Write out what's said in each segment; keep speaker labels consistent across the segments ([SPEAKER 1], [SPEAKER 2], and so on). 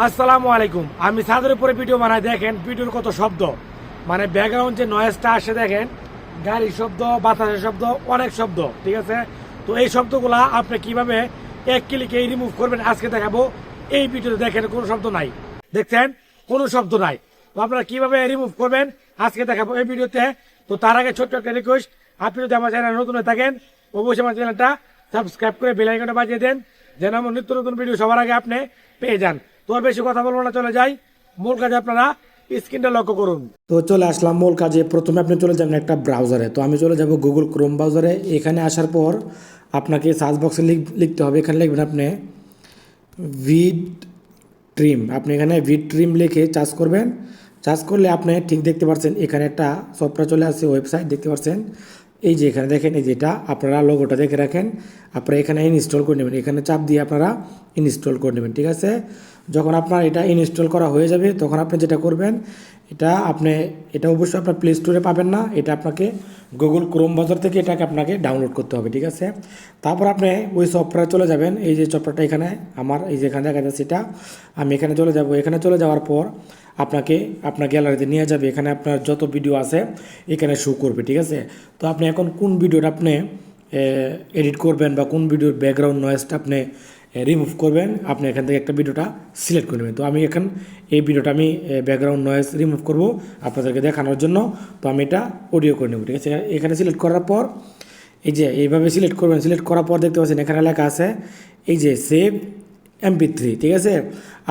[SPEAKER 1] আসসালামু আলাইকুম। আমি ছাদের উপরে ভিডিও বানাই, দেখেন ভিডিওর কত শব্দ। মানে ব্যাকগ্রাউন্ড যে নয়েজটা আসে, দেখেন গাড়ির শব্দ, বাতাসের শব্দ, অনেক শব্দ, ঠিক আছে? তো এই শব্দগুলা আপনি কীভাবে এক ক্লিকে রিমুভ করবেন, আজকে দেখাবো। এই ভিডিওতে দেখেন, কোনো শব্দ নাই। দেখছেন? কোনো শব্দ নাই। তো আপনারা কীভাবে রিমুভ করবেন, আজকে দেখাবো এই ভিডিওতে। তো তার আগে ছোট্ট একটা রিকোয়েস্ট আপনি যদি আমার চ্যানেল নতুন হয়ে থাকেন, অবশ্যই আমার চ্যানেলটা সাবস্ক্রাইব করে বেল আইকনটা বাজিয়ে দেন, যেন আমার নিত্য নতুন ভিডিও সবার আগে আপনি পেয়ে যান। তো আর বেশি কথা বলব না, চলে যাই। মূল কাজে আপনারা স্ক্রিনটা লক্ষ্য করুন।
[SPEAKER 2] তো চলে আসলাম মূল কাজে। প্রথমে আপনি চলে যাবেন একটা ব্রাউজারে তো আমি চলে যাব গুগল ক্রোম ব্রাউজারে এখানে আসার পর আপনাকে সার্চ বক্সে লিখতে হবে। এখানে লিখবেন আপনি ভিড ট্রিম আপনি এখানে ভিড ট্রিম লিখে চার্জ করবেন। চার্জ করলে আপনি ঠিক দেখতে পাচ্ছেন এখানে একটা সফটওয়্যার চলে আসছে ওয়েবসাইট দেখতে পাচ্ছেন এই যে এখানে দেখেন, এই যেটা আপনারা লোগোটা দেখে রাখেন। আপনারা এখানে ইনস্টল করে নেবেন। এখানে চাপ দিয়ে আপনারা ইনস্টল করে নেবেন, ঠিক আছে? যখন আপনার এটা ইনস্টল করা হয়ে যাবে, তখন আপনি যেটা করবেন, এটা আপনি, এটা অবশ্যই আপনার প্লে স্টোরে পাবেন না, এটা আপনাকে গুগল ক্রোম বাজার থেকে এটাকে আপনাকে ডাউনলোড করতে হবে, ঠিক আছে? তারপর আপনি ওই সফটওয়্যারে চলে যাবেন, এই যে সফটওয়্যারটা এখানে, আমার এই যে এখানে দেখা যাচ্ছে এটা, আমি এখানে চলে যাব, এখানে চলে যাওয়ার পর আপনাকে, আপনার গ্যালারিতে নিয়ে যাবে, এখানে আপনার যত ভিডিও আছে, এখানে শো করবে, ঠিক আছে? তো আপনি এখন কোন ভিডিওটা আপনি এডিট করবেন বা কোন ভিডিওর ব্যাকগ্রাউন্ড নয়েজটা আপনি রিমুভ করবেন, আপনি এখান থেকে একটা ভিডিওটা সিলেক্ট করে নেবেন। তো আমি এখন এই ভিডিওটা আমি ব্যাকগ্রাউন্ড নয়েজ রিমুভ করব আপনাদেরকে দেখানোর জন্য। তো আমি এটা অডিও করে নেব, ঠিক আছে? এখানে সিলেক্ট করার পর, এই যে এইভাবে সিলেক্ট করবেন সিলেক্ট করার পর দেখতে পাচ্ছেন এখানে লেখা আছে, এই যে সেভ এমপি থ্রি ঠিক আছে?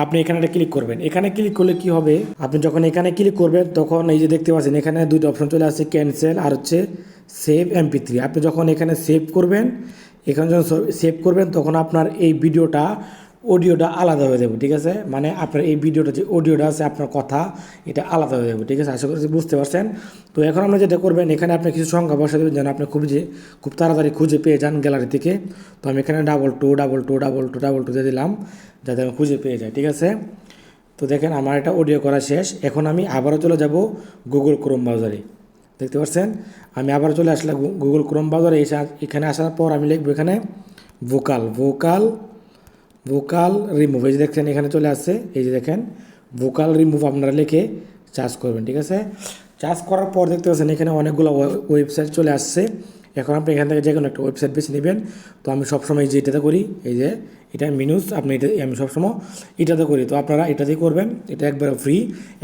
[SPEAKER 2] আপনি এখানে একটা ক্লিক করবেন। এখানে ক্লিক করলে কি হবে? আপনি যখন এখানে ক্লিক করবেন, তখন এই যে দেখতে পাচ্ছেন এখানে দুইটা অপশন চলে আসছে ক্যান্সেল আর হচ্ছে সেভ এমপি থ্রি আপনি যখন এখানে সেভ করবেন এখানে যখন সেভ করবেন, তখন আপনার এই ভিডিওটা, অডিওটা আলাদা হয়ে যাবে, ঠিক আছে? মানে আপনার এই ভিডিওটা যে অডিওটা আছে, আপনার কথা, এটা আলাদা হয়ে যাবে, ঠিক আছে? আশা করছি বুঝতে পারছেন? তো এখন আপনি যেটা করবেন, এখানে আপনি কিছু সংখ্যা বসা দেবেন, যেন আপনি খুব যে, খুব তাড়াতাড়ি খুঁজে পেয়ে যান গ্যালারি থেকে। তো আমি এখানে double two double two double two double two দিয়ে দিলাম, যাতে আমি খুঁজে পেয়ে যাই, ঠিক আছে? তো দেখেন, আমার এটা অডিও করা শেষ। এখন আমি আবারও চলে যাব গুগল ক্রোম ব্রাউজারে দেখতে পাচ্ছেন? আমি আবার চলে আসলাম গুগল ক্রোম বাজারে। এখানে আসার পর আমি লিখব এখানে ভোকাল ভোকাল ভোকাল রিমুভ এই যে দেখছেন, এখানে চলে আসছে। এই যে দেখেন ভোকাল রিমুভ আপনারা লিখে চার্জ করবেন, ঠিক আছে? চার্জ করার পর দেখতে পাচ্ছেন, এখানে অনেকগুলো ওয়েবসাইট চলে আসছে। এখন আপনি এখান থেকে যে কোনো একটা ওয়েবসাইট বেছে নেবেন। তো আমি সবসময় যে এটাতে করি, এই যে এটা মিনুস আপনি এটা, আমি সবসময় এটাতে করি। তো আপনারা এটাতেই করবেন, এটা একবারে ফ্রি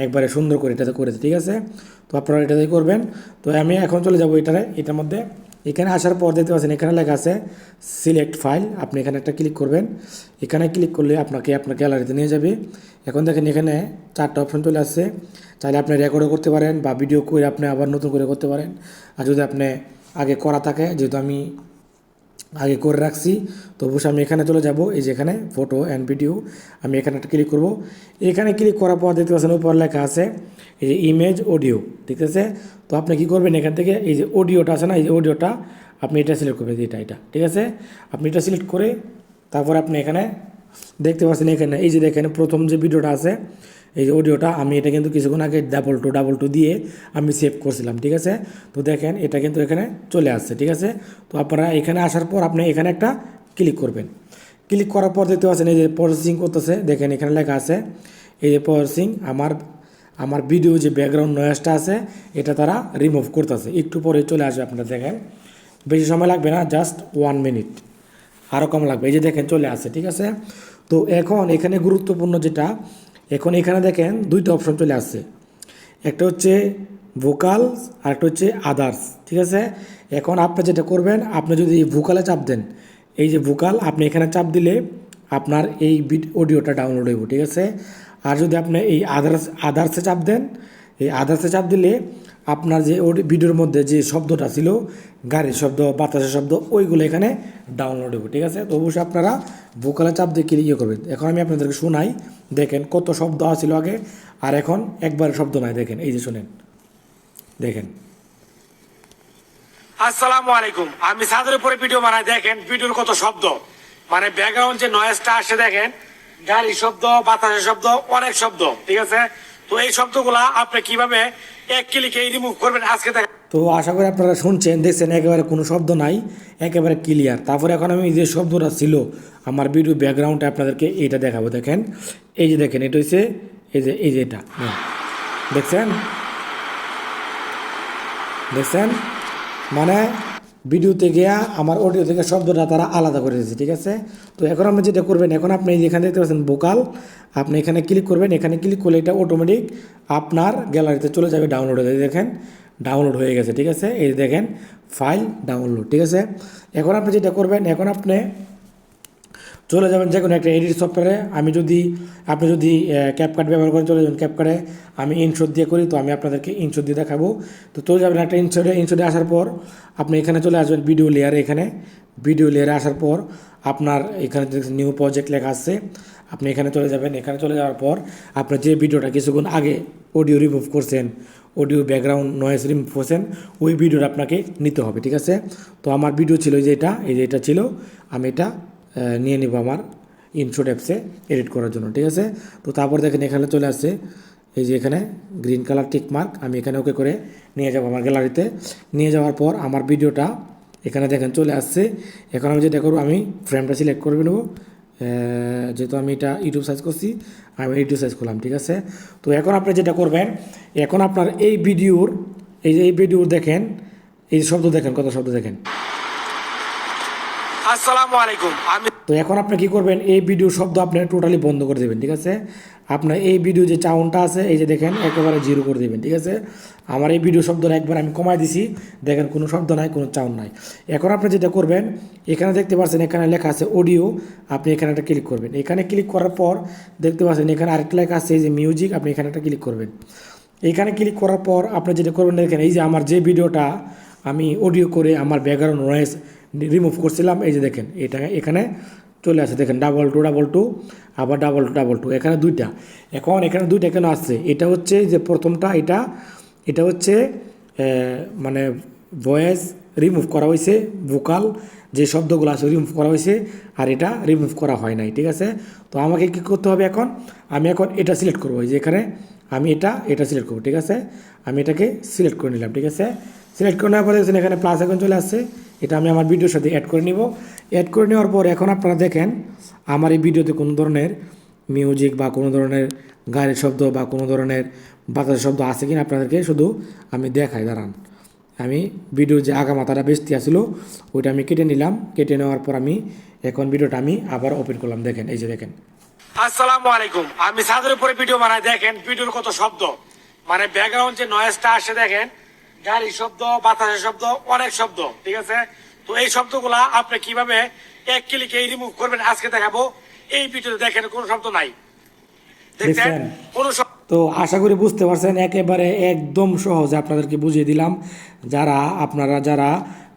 [SPEAKER 2] একবারে সুন্দর করে এটাতে করেছে ঠিক আছে? তো আপনারা এটাতেই করবেন। তো আমি এখন চলে যাব এটারে, এটার মধ্যে। এখানে আসার পর দেখতে পাচ্ছেন, এখানে লেখা আছে সিলেক্ট ফাইল আপনি এখানে একটা ক্লিক করবেন। এখানে ক্লিক করলে আপনাকে আপনার গ্যালারিতে নিয়ে যাবে। এখন দেখেন এখানে চারটা অপশন চলে আসছে। চাইলে আপনি রেকর্ডও করতে পারেন বা ভিডিও করে আপনি আবার নতুন করে করতে পারেন। আর যদি আপনি আগে করা থাকে, যেহেতু আমি আগে করে রাখছি। তো অবশ্যই আমি এখানে চলে যাব। এই যে এখানে ফটো অ্যান্ড ভিডিও আমি এখানে একটা ক্লিক করব। এখানে ক্লিক করার পর দেখতে পাচ্ছেন উপর লেখা আছে, এই যে ইমেজ অডিও ঠিক আছে? তো আপনি কি করবেন এখান থেকে, এই যে অডিওটা আছে না, এই যে অডিওটা আপনি এটা সিলেক্ট করবেন এটা এটা, ঠিক আছে? আপনি এটা সিলেক্ট করে তারপর আপনি এখানে দেখতে পাচ্ছেন এখানে, এই যে দেখেন প্রথম যে ভিডিওটা আছে এই যে অডিওটা আমি এটা কিন্তু কিছুক্ষণ আগে ডাবল টু ডাবল টু দিয়ে আমি সেভ করছিলাম, ঠিক আছে? তো দেখেন, এটা কিন্তু এখানে চলে আসছে, ঠিক আছে? তো আপনারা এখানে আসার পর আপনি এখানে একটা ক্লিক করবেন। ক্লিক করার পর দেখতে পাচ্ছেন, এই যে প্রসেসিং করতেছে, দেখেন এখানে লেখা আছে, এই যে প্রসেসিং আমার আমার ভিডিও যে ব্যাকগ্রাউন্ড নয়েজটা আছে, এটা তারা রিমুভ করতেছে। একটু পরে চলে আসবে আপনারা, দেখেন? বেশি সময় লাগবে না জাস্ট ওয়ান মিনিট আরও কম লাগবে, এই যে দেখেন চলে আসে ঠিক আছে? তো এখন এখানে গুরুত্বপূর্ণ যেটা এখন এখানে দেখেন দুইটা অপশন চলে আসছে। একটা হচ্ছে ভোকাল আর একটা হচ্ছে আদার্স ঠিক আছে? এখন আপনি যেটা করবেন, আপনি যদি ভোকালে চাপ দেন, এই যে ভোকাল আপনি এখানে চাপ দিলে আপনার এই অডিওটা ডাউনলোড হইব, ঠিক আছে? আর যদি আপনি এই আদার্স আদার্সে চাপ দেন এই আদার্সে চাপ দিলে আপনার যে ওর ভিডিওর মধ্যে যে শব্দটা ছিল, গাড়ির শব্দ, বাতাসের শব্দ, ওইগুলো এখানে ডাউনলোড হবে, ঠিক আছে? তো অবশ্যই আপনারা ভোকালে চাপ দিয়ে ক্লিক করবেন। এখন আমি আপনাদেরকে শোনাই, দেখেন কত শব্দ আছিল আগে, আর এখন একবার শব্দ নাই, দেখেন, এই যে শোনেন, দেখেন।
[SPEAKER 1] আসসালামু আলাইকুম। আমি ছাদের উপরে ভিডিও বানাই, দেখেন ভিডিওর কত শব্দ। মানে ব্যাকগ্রাউন্ড যে নয়েজটা আসে, দেখেন, গাড়ির শব্দ, বাতাসের শব্দ, অনেক শব্দ, ঠিক আছে? তো এই শব্দগুলা আপনি কীভাবে এক ক্লিকে রিমুভ করবেন? আজকে দেখেন
[SPEAKER 2] তো আশা করি আপনারা শুনছেন, দেখছেন, একেবারে কোনো শব্দ নাই, একেবারে ক্লিয়ার তারপরে এখন আমি যে শব্দটা ছিল, আমার ভিডিও ব্যাকগ্রাউন্ডে আপনাদেরকে এইটা দেখাবো, দেখেন। এই যে দেখেন, এটা হচ্ছে এই যে এই যে এটা হ্যাঁ। দেখছেন? দেখছেন? মানে ভিডিওতে গিয়া আমার অডিও থেকে শব্দটা তারা আলাদা করে দিয়েছে, ঠিক আছে? তো এখন আপনি যেটা করবেন, এখন আপনি যেখানে দেখতে পাচ্ছেন বোকাল আপনি এখানে ক্লিক করবেন, এখানে ক্লিক করলে এটা অটোমেটিক আপনার গ্যালারিতে চলে যাবে ডাউনলোড হয়ে দেখেন ডাউনলোড হয়ে গেছে, ঠিক আছে? এই দেখেন ফাইল ডাউনলোড ঠিক আছে? এখন আপনি যেটা করবেন, এখন আপনি চলে যাবেন যে কোনো একটা এডিট সফটওয়্যারে আমি যদি, আপনি যদি ক্যাপকাট ব্যবহার করেন, চলে যাবেন ক্যাপকাটে আমি ইনশোর দিয়ে করি, তো আমি আপনাদেরকে ইনশোর দিয়ে দেখাবো। তো চলে যাবেন একটা ইনশোরে ইনশোরে আসার পর আপনি এখানে চলে আসবেন ভিডিও লেয়ারে এখানে। ভিডিও লেয়ারে আসার পর আপনার এখানে নিউ প্রজেক্ট লেখা আছে, আপনি এখানে চলে যাবেন। এখানে চলে যাওয়ার পর আপনার যে ভিডিওটা কিছুক্ষণ আগে অডিও রিমুভ করছেন অডিও ব্যাকগ্রাউন্ড নয়েজ রিমুভ করছেন, ওই ভিডিওটা আপনাকে নিতে হবে, ঠিক আছে? তো আমার ভিডিও ছিল যে এটা, এই যে এটা ছিল, আমি এটা নিয়ে নিব আমার ইনশোট অ্যাপসে এডিট করার জন্য, ঠিক আছে? তো তারপর দেখেন এখানে চলে আসছে, এই যে এখানে গ্রিন কালার টিক মার্ক আমি এখানে ওকে করে নিয়ে যাব আমার গ্যালারিতে নিয়ে যাওয়ার পর আমার ভিডিওটা এখানে দেখেন চলে আসছে। এখন আমি যেটা করব, আমি ফ্রেমটা সিলেক্ট করে নেব যেহেতু আমি এটা ইউটিউব সার্চ করছি, আমি ইউটিউব সার্চ করলাম, ঠিক আছে? তো এখন আপনি যেটা করবেন, এখন আপনার এই ভিডিওর এই যে এই ভিডিওর দেখেন, এই শব্দ দেখেন, কত শব্দ দেখেন?
[SPEAKER 1] আসসালামু আলাইকুম। আমি
[SPEAKER 2] তো এখন আপনি কি করবেন? এই ভিডিও শব্দ আপনি টোটালি বন্ধ করে দেবেন, ঠিক আছে? আপনার এই ভিডিও যে চাউনটা আছে, এই যে দেখেন, একেবারে জিরো করে দেবেন, ঠিক আছে? আমার এই ভিডিও শব্দটা একবার আমি কমাই দিছি। দেখেন, কোনো শব্দ নাই, কোনো চাউন নাই। এখন আপনি যেটা করবেন, এখানে দেখতে পাচ্ছেন, এখানে লেখা আছে অডিও আপনি এখানে একটা ক্লিক করবেন। এখানে ক্লিক করার পর দেখতে পাচ্ছেন, এখানে আরেকটা লেখা আছে, এই যে মিউজিক আপনি এখানে একটা ক্লিক করবেন। এখানে ক্লিক করার পর আপনি যেটা করবেন, দেখেন, এই যে আমার যে ভিডিওটা আমি অডিও করে আমার ব্যাকগ্রাউন্ড নয়েজ রিমুভ করছিলাম, এই যে দেখেন, এটা এখানে চলে আসে। দেখেন ডাবল টু ডাবল টু আবার ডাবল টু ডাবল টু এখানে দুইটা। এখন এখানে দুইটা কেন আসছে? এটা হচ্ছে যে প্রথমটা, এটা এটা হচ্ছে মানে ভয়েস রিমুভ করা হয়েছে ভোকাল যে শব্দগুলো আছে রিমুভ করা হয়েছে, আর এটা রিমুভ করা হয় নাই, ঠিক আছে? তো আমাকে কী করতে হবে এখন? আমি এখন এটা সিলেক্ট করব যে এখানে আমি এটা এটা সিলেক্ট করব, ঠিক আছে? আমি এটাকে সিলেক্ট করে নিলাম, ঠিক আছে? সিলেক্ট করে নেওয়ার পরে এখানে প্লাস এখন চলে আসছে। এটা আমি আমার ভিডিওর সাথে অ্যাড করে নিব। অ্যাড করে নেওয়ার পর এখন আপনারা দেখেন, আমার এই ভিডিওতে কোনো ধরনের মিউজিক বা কোনো ধরনের গাড়ির শব্দ বা কোনো ধরনের বাতাসের শব্দ আছে কিনা আপনাদেরকে শুধু আমি দেখাই, দাঁড়ান। আমি ভিডিওর যে আগা মাথাটা বেশি আসলো ওইটা আমি কেটে নিলাম। কেটে নেওয়ার পর আমি এখন ভিডিওটা আমি আবার ওপেন করলাম। দেখেন, এই যে দেখেন।
[SPEAKER 1] আসসালামু আলাইকুম। আমি ছাদের উপরে ভিডিও বানাই। দেখেন ভিডিওর কত শব্দ। মানে ব্যাকগ্রাউন্ড যে নয়েজটা আসে, দেখেন গাড়ির শব্দ বাতাসের শব্দ অনেক শব্দ ঠিক আছে? তো এই শব্দগুলা আপনি কীভাবে এক ক্লিকে রিমুভ করবেন আজকে দেখাবো। এই ভিডিওতে দেখেন কোনো শব্দ নাই। দেখছেন? কোনো শব্দ
[SPEAKER 2] তো আশা করি বুঝতে পারছেন একেবারে একদম সহজে আপনাদেরকে বুঝিয়ে দিলাম। যারা আপনারা যারা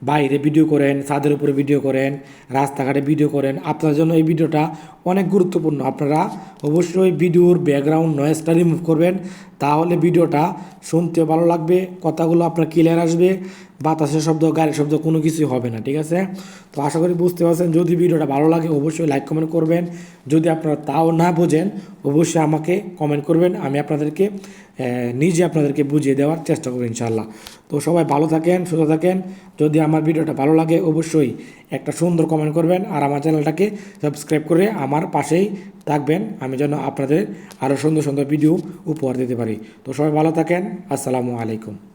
[SPEAKER 2] বাইরে ভিডিও করেন, ছাদের উপরে ভিডিও করেন, রাস্তাঘাটে ভিডিও করেন। আপনার জন্য এই ভিডিওটা অনেক গুরুত্বপূর্ণ। আপনারা অবশ্যই ভিডিওর ব্যাকগ্রাউন্ড নয়েজটা রিমুভ করবেন, তাহলে ভিডিওটা শুনতেও ভালো লাগবে, কথাগুলো আপনার ক্লিয়ার আসবে, বাতাসের শব্দ, গাড়ির শব্দ, কোনো কিছুই হবে না, ঠিক আছে? তো আশা করি বুঝতে পারছেন, যদি ভিডিওটা ভালো লাগে অবশ্যই লাইক কমেন্ট করবেন। যদি আপনারা তাও না বোঝেন, অবশ্যই আমাকে কমেন্ট করবেন, আমি আপনাদেরকে নিজে আপনাদেরকে বুঝিয়ে দেওয়ার চেষ্টা করব ইনশাল্লাহ তো সবাই ভালো থাকেন, সুস্থ থাকেন। যদি আমার ভিডিওটা ভালো লাগে, অবশ্যই একটা সুন্দর কমেন্ট করবেন আর আমার চ্যানেলটাকে সাবস্ক্রাইব করে আমার পাশেই থাকবেন। আমি যেন আপনাদের আরও সুন্দর সুন্দর ভিডিও উপহার দিতে পারি। তো সবাই ভালো থাকেন। আসসালামু আলাইকুম।